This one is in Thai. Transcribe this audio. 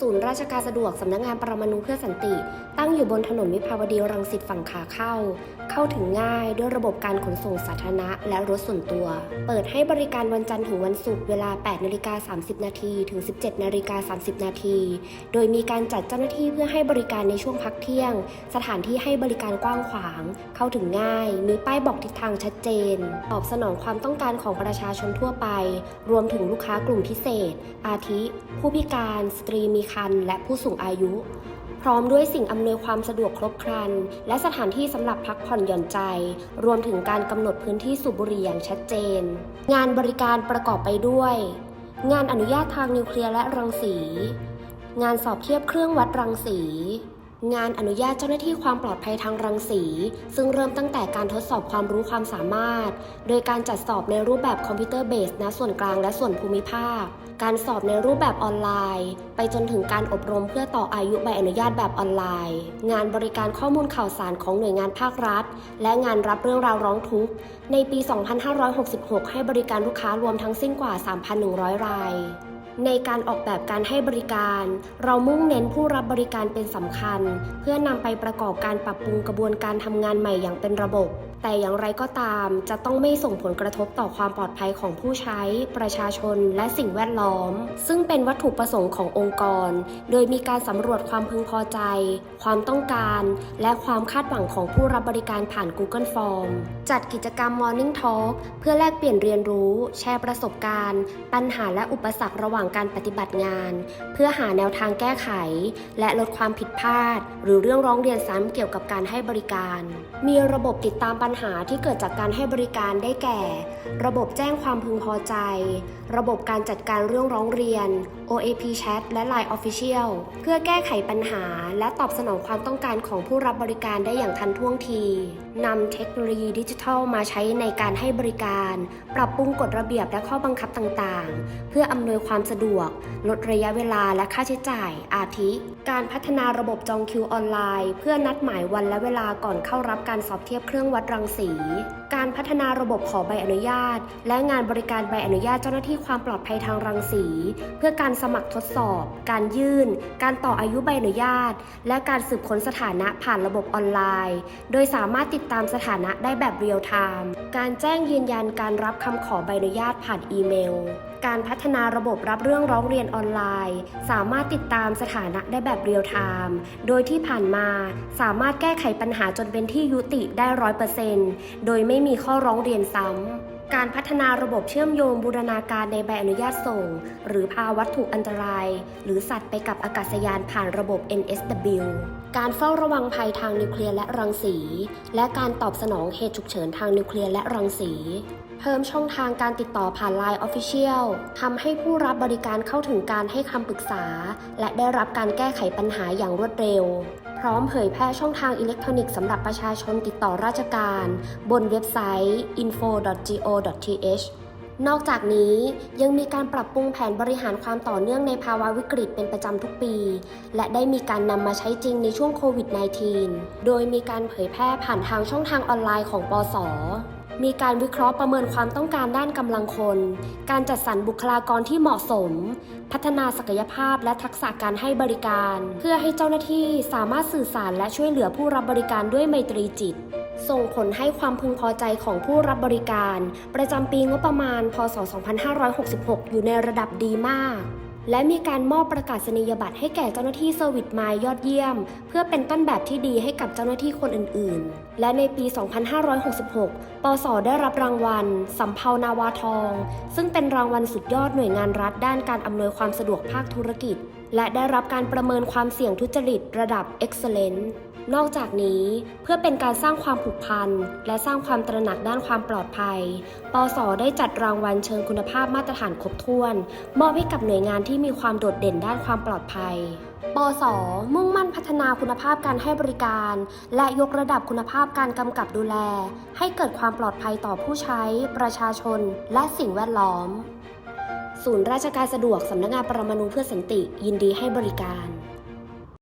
ศูนย์ราชการสะดวกสำนักงานปรมาณูเพื่อสันติ ตั้งอยู่บนถนนวิภาวดีรังสิตฝั่งขาเข้า เข้าถึงง่ายด้วยระบบการขนส่งสาธารณะและรถส่วนตัว เปิดให้บริการวันจันทร์ถึงวันศุกร์เวลา 8นาฬิกา30 นาทีถึง 17นาฬิกา30 นาที โดยมีการจัดเจ้าหน้าที่เพื่อให้บริการในช่วงพักเที่ยง สถานที่ให้บริการกว้างขวาง เข้าถึงง่าย มีป้ายบอกทิศทางชัดเจน ตอบสนองความต้องการของประชาชนทั่วไป รวมถึงลูกค้ากลุ่มพิเศษ อาทิ ผู้พิการ สตรีมีครรภ์และผู้สูงอายุ ร้อมด้วยสิ่งอำนวยความสะดวกครบครัน และสถานที่สำหรับพักผ่อนหย่อนใจ รวมถึงการกำหนดพื้นที่สูบบุหรี่อย่างชัดเจน งานบริการประกอบไปด้วย งานอนุญาตทางนิวเคลียร์และรังสี งานสอบเทียบเครื่องวัดรังสี งานอนุญาตเจ้าหน้าที่ความปลอดภัยทางรังสี ซึ่งเริ่มตั้งแต่การทดสอบความรู้ความสามารถ โดยการจัดสอบในรูปแบบคอมพิวเตอร์เบสณส่วนกลางและส่วนภูมิภาค การสอบในรูปแบบออนไลน์ ไปจนถึงการอบรมเพื่อต่ออายุใบอนุญาตแบบออนไลน์ งานบริการข้อมูลข่าวสารของหน่วยงานภาครัฐ และงานรับเรื่องราวร้องทุกข์ ในปี 2566 ให้บริการลูกค้ารวมทั้งสิ้นกว่า 3,100 ราย ในการออกแบบการให้บริการ เรามุ่งเน้นผู้รับบริการเป็นสำคัญ เพื่อนำไปประกอบการปรับปรุงกระบวนการทำงานใหม่อย่างเป็นระบบ แต่อย่างไรก็ตาม จะต้องไม่ส่งผลกระทบต่อความปลอดภัยของผู้ใช้ ประชาชน และสิ่งแวดล้อม ซึ่งเป็นวัตถุประสงค์ขององค์กร โดยมีการสำรวจความพึงพอใจ ความต้องการ และความคาดหวังของผู้รับบริการผ่าน Google Form จัดกิจกรรม Morning Talk เพื่อแลกเปลี่ยนเรียนรู้ แชร์ประสบการณ์ ปัญหาและอุปสรรคระหว่างงการปฏิบัติงาน เพื่อหาแนวทางแก้ไข และลดความผิดพลาด หรือเรื่องร้องเรียนซ้ำเกี่ยวกับการให้บริการ มีระบบติดตามปัญหาที่เกิดจากการให้บริการได้แก่ ระบบแจ้งความพึงพอใจ ระบบการจัดการเรื่องร้องเรียน OAP Chat และ Line Official เพื่อแก้ไขปัญหา และตอบสนองความต้องการของผู้รับบริการได้อย่างทันท่วงทีนำเทคโนโลยีดิจิทัลมาใช้ในการให้บริการ ปรับปรุงกฎระเบียบและข้อบังคับต่างๆ เพื่ออำนวยความสะดวก ลดระยะเวลาและค่าใช้จ่าย อาทิ การพัฒนาระบบจองคิวออนไลน์ เพื่อนัดหมายวันและเวลาก่อนเข้ารับการสอบเทียบเครื่องวัดรังสี การพัฒนาระบบขอใบอนุญาต และงานบริการใบอนุญาตเจ้าหน้าที่ความปลอดภัยทางรังสี เพื่อการสมัครทดสอบ การยื่น การต่ออายุใบอนุญาต และการสืบค้นสถานะผ่านระบบออนไลน์ โดยสามารถติดตามสถานะได้แบบเรียลไทม์ การแจ้งยืนยันการรับคำขอใบอนุญาตผ่านอีเมล การพัฒนาระบบรับเรื่องร้องเรียนออนไลน์ สามารถติดตามสถานะได้แบบเรียลไทม์โดยที่ผ่านมาสามารถแก้ไขปัญหาจนเป็นที่ยุติได้ร้อยเปอร์เซ็นต์โดยไม่มีข้อร้องเรียนซ้ำการพัฒนาระบบเชื่อมโยงบูรณาการในใบอนุญาตส่ง หรือพาวัตถุอันตราย หรือสัตว์ไปกับอากาศยานผ่านระบบ NSW การเฝ้าระวังภัยทางนิวเคลียร์และรังสี และการตอบสนองเหตุฉุกเฉินทางนิวเคลียร์และรังสี เพิ่มช่องทางการติดต่อผ่าน Line Official ทำให้ผู้รับบริการเข้าถึงการให้คำปรึกษา และได้รับการแก้ไขปัญหาอย่างรวดเร็ว พร้อมเผยแพร่ช่องทางอิเล็กทรอนิกส์สำหรับประชาชนติดต่อราชการ บนเว็บไซต์ info.go.th นอกจากนี้ยังมีการปรับปรุงแผนบริหารความต่อเนื่องในภาวะวิกฤตเป็นประจำทุกปี และได้มีการนำมาใช้จริงในช่วงโควิด -19 โดยมีการเผยแพร่ผ่านทางช่องทางออนไลน์ของปส มีการวิเคราะห์ประเมินความต้องการด้านกำลังคน การจัดสรรบุคลากรที่เหมาะสม พัฒนาศักยภาพและทักษะการให้บริการ เพื่อให้เจ้าหน้าที่สามารถสื่อสารและช่วยเหลือผู้รับบริการด้วยไมตรีจิต ส่งผลให้ความพึงพอใจของผู้รับบริการ ประจำปีงบประมาณ พศ 2566 อยู่ในระดับดีมาก และมีการมอบประกาศนียบัตรให้แก่เจ้าหน้าที่เซอร์วิสมายยอดเยี่ยม เพื่อเป็นต้นแบบที่ดีให้กับเจ้าหน้าที่คนอื่น ๆ และในปี 2566 ปสได้รับรางวัลสำเภานาวาทอง ซึ่งเป็นรางวัลสุดยอดหน่วยงานรัฐด้านการอำนวยความสะดวกภาคธุรกิจและได้รับการประเมินความเสี่ยงทุจริตระดับ Excellent นอกจากนี้เพื่อเป็นการสร้างความผูกพัน และสร้างความตระหนักด้านความปลอดภัย ปสได้จัดรางวัลเชิงคุณภาพมาตรฐานครบถ้วน มอบให้กับหน่วยงานที่มีความโดดเด่นด้านความปลอดภัย ปส มุ่งมั่นพัฒนาคุณภาพการให้บริการ และยกระดับคุณภาพการกำกับดูแล ให้เกิดความปลอดภัยต่อผู้ใช้ ประชาชน และสิ่งแวดล้อม ศูนย์ราชการสะดวกสำนักงานปรมาณูเพื่อสันติยินดีให้บริการ